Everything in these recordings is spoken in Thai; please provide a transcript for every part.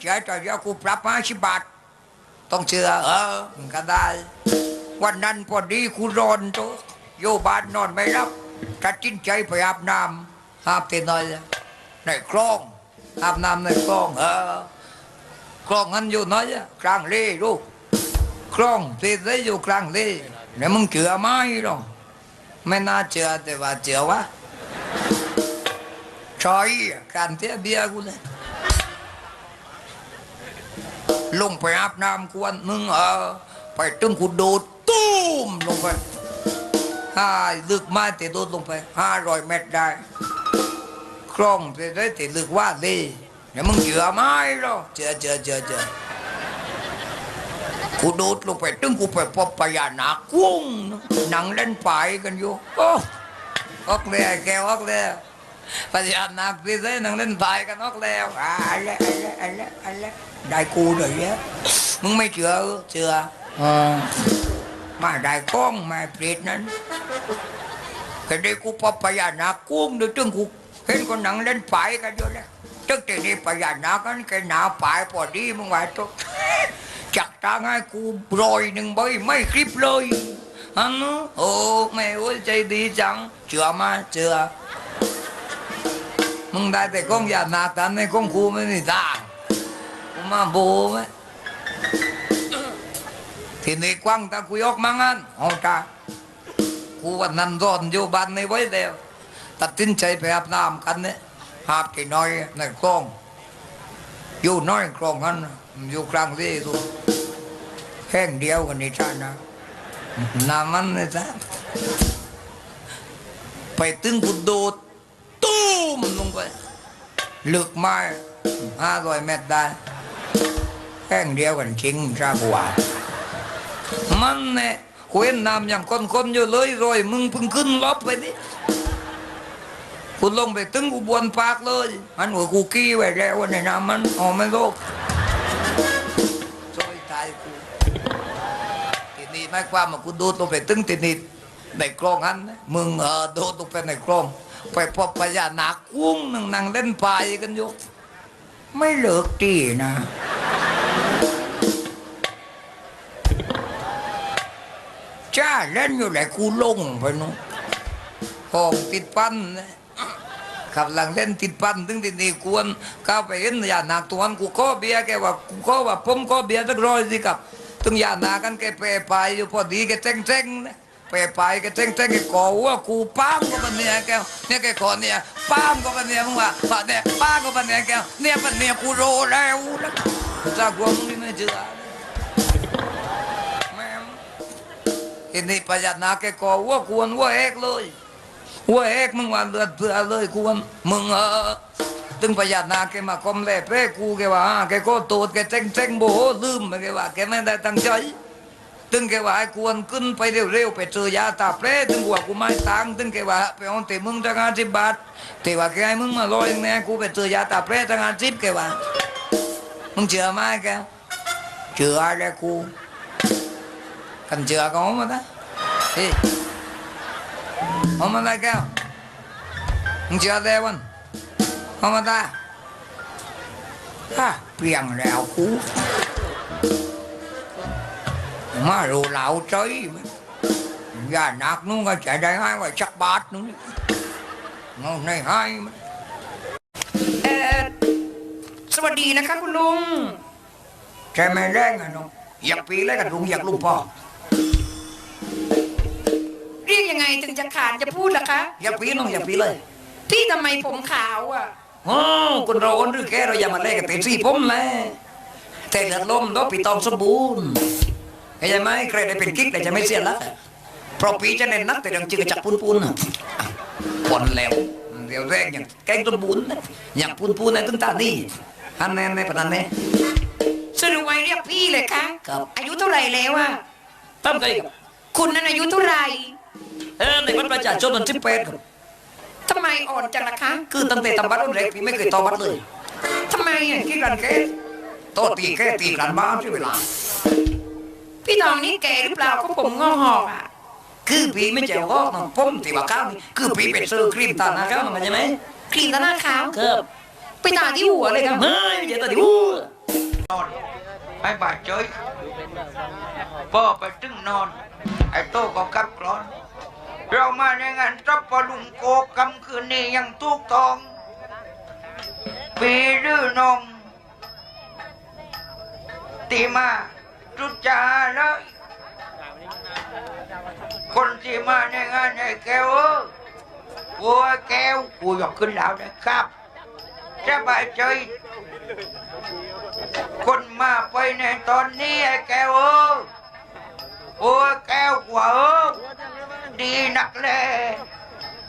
เชื่อจเดียวกูปรับมาสิบบาท ต้องเชื่อเออมันก็ได้ วันนั้นพอดีกูร้อนโตะอยู่บ้านนอนไม่รับตัดสินใจไปอาบน้ำอาบที่ไหนอะในคลองอาบน้ำในคลองเออคลองนั้นอยู่ไหนอะกลางเล่ลูกคลองที่ได้อยู่กลางเล่เนี่ยมึงเชื่อไหมหรอไม่น่าเชื่อแต่ว่าเชื่อวะชอยการเที่ยเบียกูเลย ลงไปอาบน้ำกวนมึงเออไปตึงกูโดดตุ้มลงไปห้าลึกมาแต่โดดลงไปห้าร้อยเมตรได้คล่องแต่ได้แต่ลึกว่าดีเนี่ยมึงเจือไม้หรอเจือเจือเจือเจือกูโดดลงไปตึงกูไปพบพญานาคกุ้งหนังเล่นไปกันอยู่โอ้ออกเลยแกออกเลยพญานาคพี่ได้หนังเล่นไปกันออกแล้วอ่าอะไรอะไรอะไรอะไร ได้กูเลยเนี่ยมึงไม่เชื่อเออเชื่ออ่ามาได้กล้องมาเปรตนั้นก็ได้กูพบพญานาคกุ้งเดี๋ยวตึงกูเห็นคนหนังเล่นไปกันอยู่แล้วตึงแต่นี้พญานาคกันแกหนาไปพอดีมึงว่าตุ๊จักตางให้กูโปรยหนึ่งใบไม่คลิปเลยอันนู้นโอ้แม่โอ้ยใจดีจังเชื่อมาเชื่อมึงได้แต่กล้องยานาตันในกล้องกูไม่มีทางกู มาโบไหมทีนี้กว้างตากูยกมังอันเอาตากูวันนั้นร้อนอยู่บ้านในไว้เดียวตัดสินใจไปอาบน้ำกันเนี่ยอาบที่น้อยในกล้องอยู่น้อยคลองนั้นอยู่กลางที่ตัวแห้งเดียวกันนี่ท่านนะน้ำมันนี่ท่านไปตึงกุดโดดตุ้มลงไปลึกไม้ห้าร้อยเมตรได้ แห้งเดียวกันจริงชากว่า มันเนี่ยเว้นน้ำอย่างคนๆอยู่เลยรอยมึงเพิ่งขึ้นลบไปนี่กูลงไปตึงกูบวนปากเลยอันหัวกูกี้ไว้แล้วในน้ำมันออกไม่โลกช่วยตายกูทีนี้ไม่ความว่ากูโดดลงไปตึงทีนี้ในกลองอันนมึงเออโดดลงไปในกลองไปพบพญานาคกุ้งนั่งนั่งเล่นปลายกันอยู่ไม่เลิกตีนะ จ้าเล่นอยู่ไหนกูลงไปนู้นหองติดปั้นนะขับหลังเล่นติดปั้นถึงที่นี่กวนเข้าไปเห็นยานาตัวนั้นกูขอเบียแกว่ากูขอว่าผมขอเบียสักร้อยสิครับถึงยานากันแกเปรไปอยู่พอดีแกเจ๊งเจ๊งนะเปรไปแกเจ๊งเจ๊งแกก่อว่ากูป้ามก็มันเนี่ยแกเนี่ยแกขอเนี่ยป้ามก็มันเนี่ยมึงว่าว่าเนี่ยป้ามก็มันเนี่ยแกเนี่ยมันเนี่ยกูโรแล้วนะจ้ากกูมึงไม่เชื่อ ทีนี้พญานาแกก่อว่ากูนว่าเอกเลยว่าเอกมึงว่าเลือดเพื่อเลยกูว่ามึงเออตึงประหยัดนาแกมาคอมแลเป้กูแกว่าแกก็โตดแกเจ๊งเจ๊งโบโหลืมแกว่าแกไม่ได้ตั้งใจตึงแกว่าไอ้กวนขึ้นไปเร็วๆไปเจอยาตาเปรตึงกว่ากูไม่ตังตึงแกว่าไปเอาแต่มึงตั้งห้าสิบบาทแต่ว่าแกให้มึงมาลอยแน่กูไปเจอยาตาเปรตั้งห้าสิบแกว่ามึงเชื่อไหมแกเชื่ออะไรกู กันเชื่อก็เอามาได้เฮ้ยเอามาได้แก้วมึงเชื่อได้วันเอามาได้ฮะเปลี่ยงแล้วกูมาดูเหล่าใจมั้ยอย่าหนักนู้นก็จะได้ให้ไว้ชักบาทนู้นเงาในให้มันเออสวัสดีนะคะคุณลุงใช่ไหมแรงอะน้องอยากปีแล้วกับลุงอยากลุงพ่อเรี ยกยังไงถึงจะขาดจะพูดล่ะคะอยากปีน้องอยากปีเลย พี่ทำไมผมขาวอะโอ้คนเราคนหรือแกเราอย่ามาเล่นกับเต็มสี่ผมแหละแต่เลือดลมต้องปีตองสมบูรณ์เข้าใจไหมใครได้เป็นกิ๊กแต่จะไม่เสียละเพราะปีจะเน้นนักแต่ดังจืดจักปูนปูนอะปนแล้วเดี๋ยวแรกอย่างแกงต้นบุญอย่างปูนปูนในตึ้งตานี่อันแน่ในปนันแน่สรุปไว้เรียกพี่เลยคะครับอายุเท่าไหร่แล้วอะตั้งใจกับคุณนั้นอายุเท่าไหร่ เออในวันประชาชนมันสิบแปดครับทำไมอ่อนจังล่ะคะ คือตั้งแต่ทำบัตรรุ่นแรกพี่ไม่เคยต่อบัตรเลยทำไมอะกี่กันแค่โตตีแค่ตีกันบ้านใช่เวลา พี่น้องนี่แก่หรือเปล่าก็ผมงอกหอกอะคือปีไม่เจ้าก็น้องผมที่ว่าข้าวนี่คือปีเป็นเซอร์ครีมตาหน้าข้าวมันใช่ไหมครีมตาหน้าขาวครับไปตาที่หัวเลยครับไม่ใช่ตาดิวนอนให้บาดเจยพอไปตึงนอนไอ้โตก็กลับกรอน เรามาในงานจับปลุงโกกำคืนนี้ยังทุกทองปีรื้อนองตีมาจุดจาเลยคนที่มาในงานไอ้แก้ววัวแก้วกูยกขึ้นแล้วนะครับสบายใจคนมาไปในตอนนี้ไอ้แก้วเออวัวแก้วกว่าเออ ดีนักเลย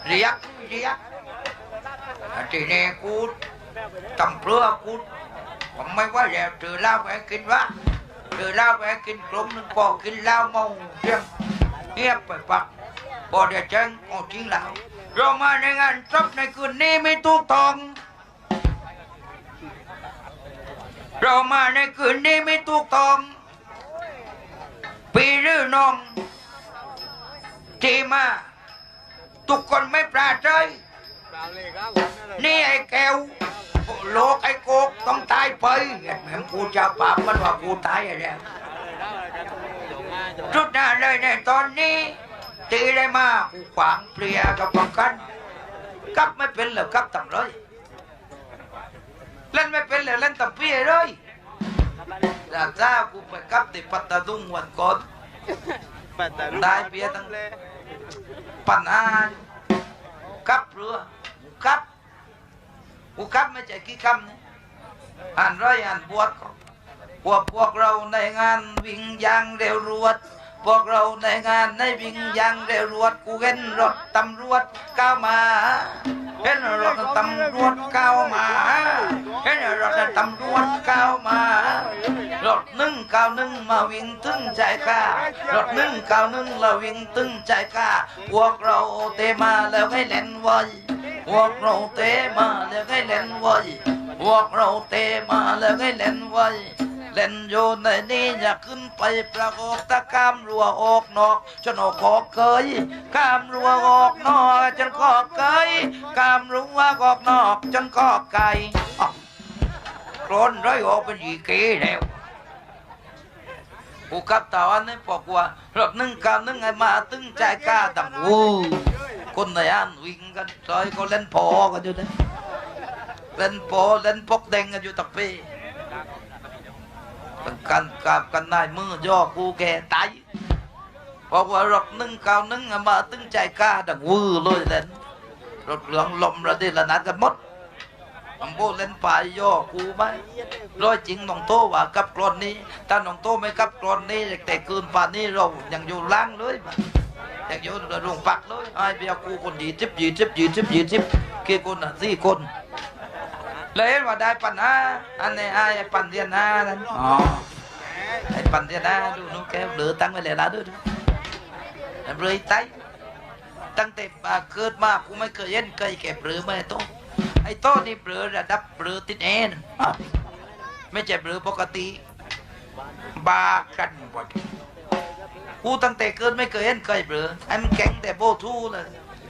เรียกเรียกทีนี้กูตำเพื่อกูผมไม่ว่าแล้วถือเหล้าไปกินวะถือเหล้าไปกินกลมหนึ่งพอกินเหล้าเมาเรื่องเงียบไปปักบอดเจังเอาจริงแล้วเรามาในงานจบในคืนนี้ไม่ถูกต้องเรามาในคืนนี้ไม่ถูกต้องปีหรือน้อง ที่มาทุกคนไม่ปราใจนี่ไอ้แก้วโลกไอ้โกกต้องตายไปเห็นไหมกูจะปราบมันว่ากูตายอะไรจุดหน้าเลยในตอนนี้ตีได้มากูขวางเปลียกับป้องกันกับไม่เป็นเลยกับต่ำเลยเล่นไม่เป็นเลยเล่นต่ำเปี้ยเลยจากจ้ากูไปกับติปัตตาดุงวันก่อน ได้เปียตั้งปัญหากลับเรือกูกลับกูกลับไม่ใช่กี่คำนะอ่านร้อยอ่านบวชก็พวกพวกเราในงานวิ่งยางเร็วรวด พวกเราในงานในวิ่งยางเร็วรวดกูเห็นรถตำรวจก้าวมา เห็นรถตำรวจก้าวมา เห็นรถตำรวจก้าวมารถหนึ่งเก้าหนึ่งมาวิ่งถึงใจกล้ารถหนึ่งเก้าหนึ่งเราวิ่งถึงใจกล้าพวกเราเตมาแล้วให้เล่นไว้พวกเราเตมาแล้วให้เล่นไว้พวกเราเตมาแล้วให้เล่นไว้ เล่นอยู่ในนี้อยากขึ้นไปประกอบตะกามรัวออกนอกจนออกขอเคยกามรัวออกนอกจนขอเคยกามรัวออกนอกจนขอไก่อ้าวโกรนร้อยออกเป็นอีเกแล้วกูกับตาวันนี้บอกว่ารถหนึ่งกาหนึ่งไอมาตึงใจกล้าดังโอ้คนในอันวิ่งกันซอยก็เล่นพอกันอยู่นะเล่นพอเล่นปกแดงกันอยู่ตักเป้ กันกับกันนายมือย่อกูแกตายบอกว่ารถนึ่งเก้าหนึ่งมาตึงใจกล้าดังวือเลยเล่นรถเหลืองลมระเดระนัดกันหมดผมโบเล่นป่ายย่อกูไหมร้อยจริงน้องโตว่ากับกรอนนี้ถ้าน้องโตไม่กับกรอนนี้แต่คืนป่านนี้เรายังอยู่ล่างเลยมันยังอยู่โรงปักเลยไอ้เบียกูคนดีทิบยีทิบยีทิบยีทิบกี่คนอะสี่คน เลยเห็นว่าได้ปัญหาอันนี้ไอ้ปันเดียนานั่นอ๋อไอ้ปันเดียนาดูนู้นแกเหลือตั้งไว้เลยละด้วยเลยไตตั้งแต่เกิดมากูไม่เคยเห็นเคยแก่เปลือไม่โตไอ้โตนี่เปลือระดับเปลือติดเอ็นอ้าวไม่ใช่เปลือปกติบากันหมดกูตั้งแต่เกิดไม่เคยเห็นเคยเปลือไอ้มันแข็งแต่โบทูเลย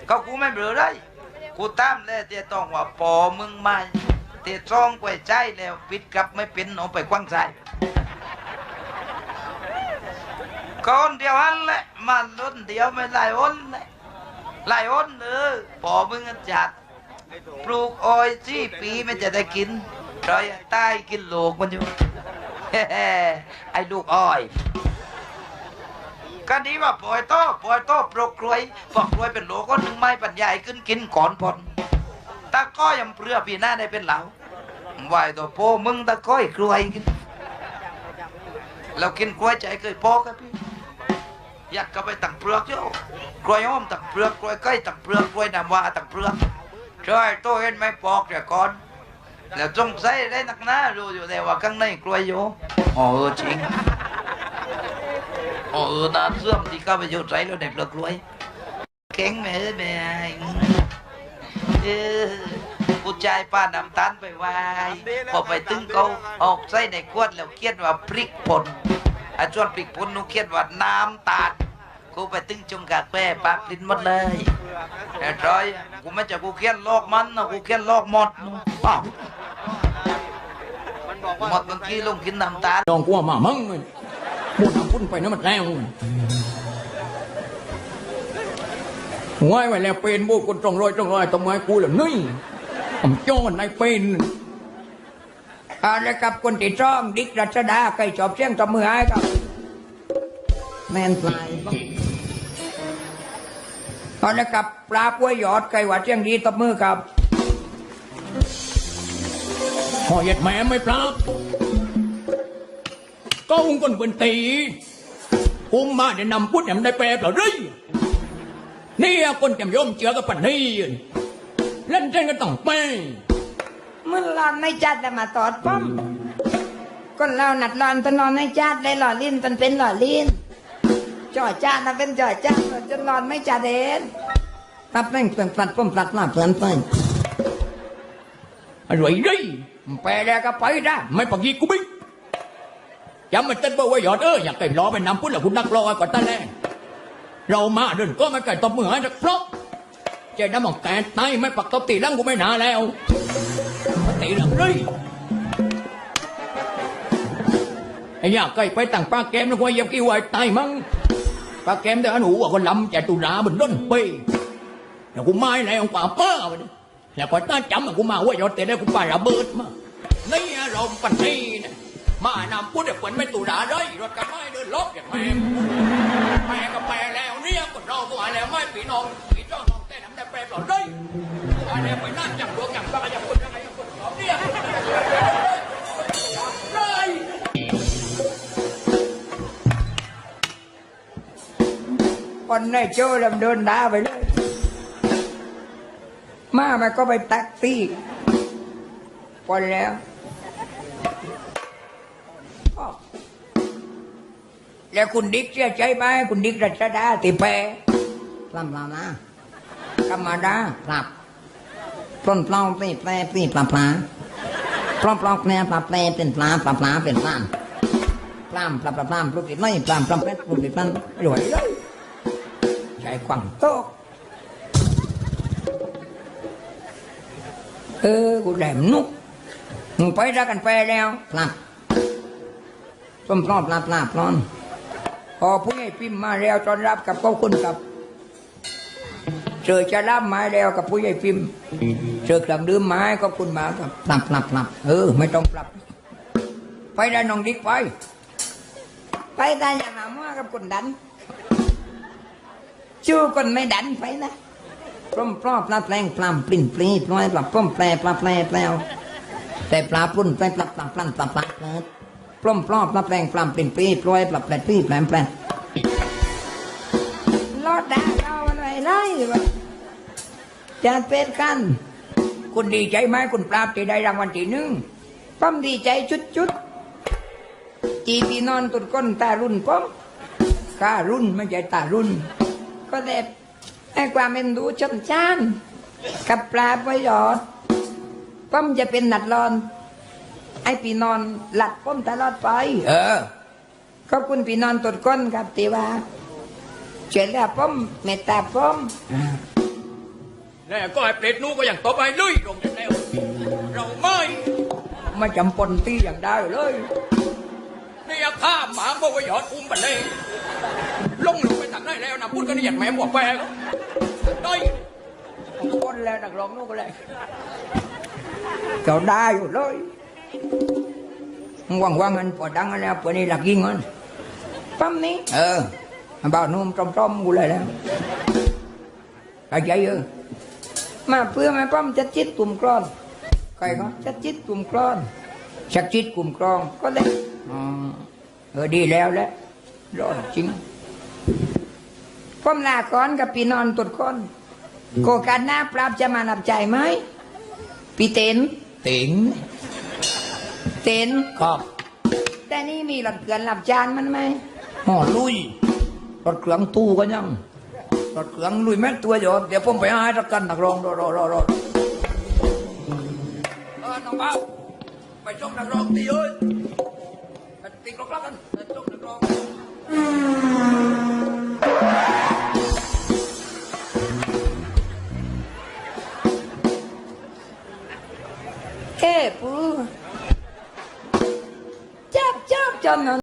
เขากูไม่เปลือได้กูตามเลยเตียต้องว่าปอมึงมา เตียจ้องไว้ใจแล้วปิดกลับไม่เป็นเอาไปกว้างใจก่อนเดียวอันแหละมันล้นเดียวไม่หลายอนเลยหลายอนเออปอมึงจัดปลูกอ้อยสี่ปีไม่จะได้กินรอยใต้กินโลกมันอยู่ไอ้ลูกอ้อยก็ดีว่าปล่อยโต้ปล่อยโต้ปลูกกล้วยปลูกกล้วยเป็นโหลก็หนึ่งไม้ปัญญาขึ้นกินก่อนพอน ตาก้อยยังเปลือปีหน้าได้เป็นเหลาไหวตัวโพมึงตาก้อยกล้วยกินเรากินกล้วยใจเคยพกันพี่อยากก็ไปตักเปลือกโย่กล้วยอ้อมตักเปลือกกล้วยใกล้ตักเปลือกกล้วยน้ำว่าตักเปลือกช่โตเห็นไหมปอกแต่ก่อนแล้วจงใส่ได้นักหน้ารู้อยู่แต่ว่าข้างในกล้วยอยู่อ๋อเออจริง Ồ, ta xương thì có phải vô trái nó đẹp được luôn Kén mẹ ơi mẹ Ừ, ผู้ชายป้าน้ำตาลไปวายพอไปตึงเขาออกใส่ในขวดแล้วเขียนว่าพริกป่นอาจวนพริกป่นนูเขียนว่าน้ำตาลกูไปตึงจงกาแป้ปากลิ้นหมดเลยแต่ร้อยกูไม่จะกูเขียนลอกมันนะกูเขียนลอกหมดนู่นอ้าหมดเมื่อกี้ลงกินน้ำตาลดองกูว่ามามั่งเลยมูดน้ำพุ่นไปน้ำมันแล้ว หัวไอ้ไว้แล้วเป็นบูคนตรงรอยตรงรอยตรงไม้กูเลยนี่ผมจ้อนในเป็นเอาละครับคนที่จ้องดิกรัชดาใครชอบเสียงตบมือให้ครับแมนปลายเอาละครับปลาป่วยหยอดใครว่าเสียงดีตบมือครับพอเหยียดแม่ไม่ปราก็อุ้งคนเป็นตีอุ้มมาเนี่ยนำพุทธเนี่ยมันได้แปลเปล่าเลย นี่คนจำยมเจือกับปันนี่เล่นเส้นก็ต้องไปมึงรอนไม่จัดแต่มาตอดป้อมคนเราหนัดรอนตะนอนไม่จัดได้หล่อลิ้นตันเป็นหล่อลิ้นจ่อจ้านะเป็นจ่อจ้าจนรอนไม่จัดเองตับแม่งเปลี่ยนปลัดป้อมปลัดหน้าเปลี่ยนไปอร่อยเลยไปแล้วก็ไปได้ไม่ปักยีกูบิ๊กจำมันเต้นบ่าว่าหยอดเอออยากไก่ล้อไปนำพุทธแล้วคุณนักรอก่อนตาแรก เรามาเดินก็มาไก่ตบมือให้นักเพราะใจน้ำหมอกแกนไตไม่ปักตบตีร่างกูไม่หนาแล้วตีหลังเลยไอ้ยาไก่ไปตั้งปลาแกมแล้วก็เหยับกี่ไว้ตายมั้งปลาแกมเดี๋ยวหนูว่าคนลำจะตุลาบนด้นปีแล้วกูไม่แล้วป่าป้าไปแล้วก็ต้าจำกูมาว่ายอดเตะได้กูป่าระเบิดมานี่อารมณ์ปันนี่นะมานำพูดแต่เปิดไม่ตุลาเลยรถกันไม่เดินลบอย่างแม่แม่ก็แปลแล้วเนี่ ก็รอกูหายแล้วไม่ปีน้องปีน้องน้องแต่น้ำแต่แปลปล่อยเลยหายแล้วไปนั่งจับดวงจับตาจับคนยังไงจับคนสองเนี่ยเลยคนในโจ้ดำเดินด่าไปเลยมามันก็ไปแตักซี่พอแล้วแล้วคุณดิกเสียใจไหมคุณดิกรัชดาติแปร ลำลานะธรรมดาครับปล้นปล่าปีแปรปีปลาปลาปล้อนเปล่าแปรปลาแปรเป็นปลาปลาปลาเป็นปลาปลามปลาปลาปลามปลุกติดไล่ปลามปลามเป็ดปลุกติดมันรวยเลยใช้ความโตเออกูแหลมนุกมึงไปรักกันไปแล้วปลาส้มปลอมปลาปลาปลอนพอผู้ใหญ่พิมพ์มาแล้วต้อนรับกับขอบคุณครับ เจอจะรับไม้แล้วกับผู้ใหญ่พิมพ์เจอเครื่องดื่มไม้ขอบคุณมากครับปรับปรับปรับเออ ไม่ต้องปรับ ไปได้น้องดิกไป ไปได้อย่างหนามากับคนดันชูคนไม่ดันไปนะปล้อมปลอปลาแปลงปลามปลิ้นปลีปล่อยปลาปล้อมแปลปลาแปลแปลวแต่ปลาปลุ่นแปลปลาปลาปลันปลาปลาเปิดปล้อมปลอปลาแปลงปลามปลิ้นปลีปล่อยปลาแปลปลีแปลมแปลรอดได้ เราอะไรไรวะจะเป็นกัน คุณดีใจไหมคุณปราบที่ได้รางวัลที่หนึ่งป้อมดีใจชุดชุดๆจีพี่นอนตุดก้นตารุ่นป้อมการุ่นไม่ใช่ตารุ่น ก็เด็บให้ความเป็นดูชนชานกับปลาประโยชน์ป้อมจะเป็นหนัดรอน ไอ้พี่นอนหลัดป้อมตลอดไป เออขอบคุณพี่นอนตุดก้นครับตีว่า ช่วยเหลือป้อมเมตตาป้อมแล้วก็ไอ้เปรตนู้ก็อย่างต่อไปเลยลงจากแล้ว เราไม่ไม่จำปนตีอย่างได้เลยนี่ข้ามหมาบอกว่าหยอดอุ้มบันเลยลงลงไปตักได้แล้วนะพูดก็นี่อยากแม่บอกแปลก็ได้คนแล้วนักร้องนู้นก็เลยเขาได้อยู่เลยว่างว่างๆเงินพอดังแล้วพอนี้หลักยิงเงินปั๊มนี้เออ บ่าวนุ่มจอมๆกูเลยแล้วเข้าใจเออมาเพื่อมาปั๊มจัดจิตกลุ่มกรอนใครก็จัดจิตกลุ่มกรอนชักจิตกลุ่มกรองก็ได้อ๋อเออดีแล้วแหละรอดจริงป้อมลาก้อนกับปีนอนตุดก้อนโกการหน้าปราบจะมานับใจไหมพี่เต็นติ๋งเต็นครับแต่นี่มีหลักเกลือนหลับจานมันไหมห่อลุย รถเครื่องตู้ก็ยังรถเครื่องลุยแม่ตัวเดียวเดี๋ยวผมไปหาสักกันนักร้องรอรอรอรอเออน้องเบาไปชมนักร้องตีเอ้ยไปตีกลอกๆกันไปชมนักร้องเอ้ปูจน